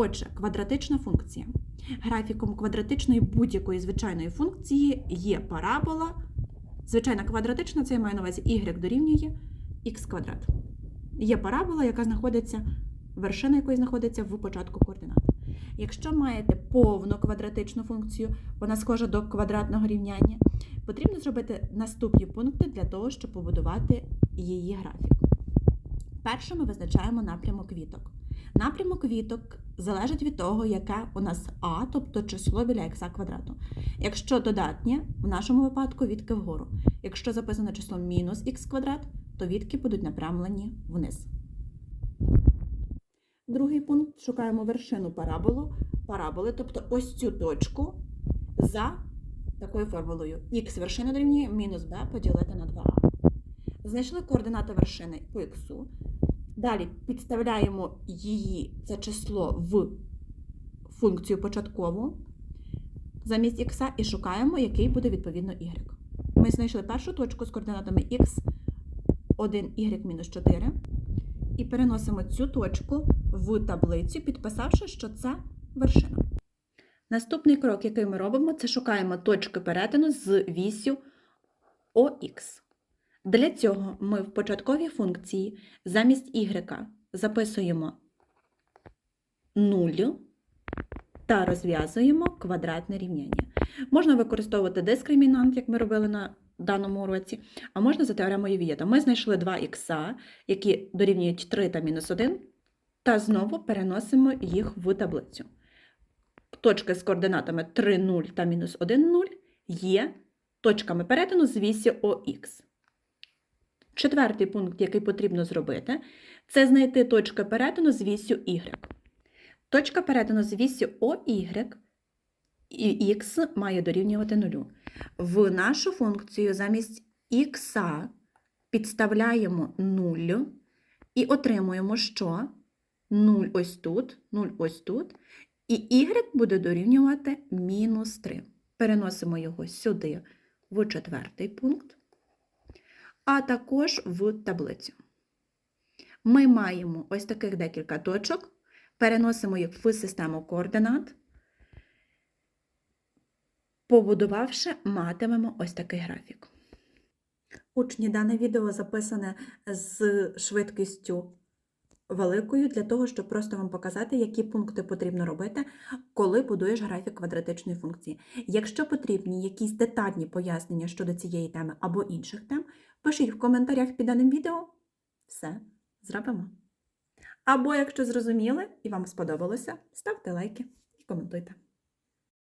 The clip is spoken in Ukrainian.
Отже, квадратична функція. Графіком квадратичної будь-якої звичайної функції є парабола. Звичайна квадратична, це я маю на увазі y дорівнює х квадрат. Є парабола, яка знаходиться, вершина якої знаходиться в початку координат. Якщо маєте повну квадратичну функцію, вона схожа до квадратного рівняння, потрібно зробити наступні пункти для того, щоб побудувати її графік. Перше ми визначаємо напрямок віток. Напрямок віток залежить від того, яке у нас а, тобто число біля х квадрату. Якщо додатнє, в нашому випадку відки вгору. Якщо записано число мінус х квадрат, то відки будуть напрямлені вниз. Другий пункт шукаємо вершину параболу, параболи, тобто ось цю точку за такою формулою. х вершина дорівнює мінус b поділити на 2а. Знайшли координати вершини по х. Далі підставляємо її, це число в функцію початкову замість х і шукаємо, який буде відповідно y. Ми знайшли першу точку з координатами х, 1 y мінус 4 і переносимо цю точку в таблицю, підписавши, що це вершина. Наступний крок, який ми робимо, це шукаємо точки перетину з вісю ОХ. Для цього ми в початковій функції замість y записуємо 0 та розв'язуємо квадратне рівняння. Можна використовувати дискримінант, як ми робили на даному уроці, а можна за теоремою Вієта. Ми знайшли 2х, які дорівнюють 3 та мінус 1, та знову переносимо їх в таблицю. Точки з координатами 3, 0 та мінус 1, 0 є точками перетину з вісі ОХ. Четвертий пункт, який потрібно зробити, це знайти точки перетину з вісю y. Точка перетину з вісю OY і х має дорівнювати нулю. В нашу функцію замість х підставляємо 0 і отримуємо, що 0 ось тут, 0 ось тут, і y буде дорівнювати мінус 3. Переносимо його сюди в четвертий пункт а також в таблицю. Ми маємо ось таких декілька точок, переносимо їх в систему координат. Побудувавши, матимемо ось такий графік. Учні, дане відео записане з швидкістю великою для того, щоб просто вам показати, які пункти потрібно робити, коли будуєш графік квадратичної функції. Якщо потрібні якісь детальні пояснення щодо цієї теми або інших тем, пишіть в коментарях під даним відео. Все, зробимо. Або, якщо зрозуміли і вам сподобалося, ставте лайки і коментуйте.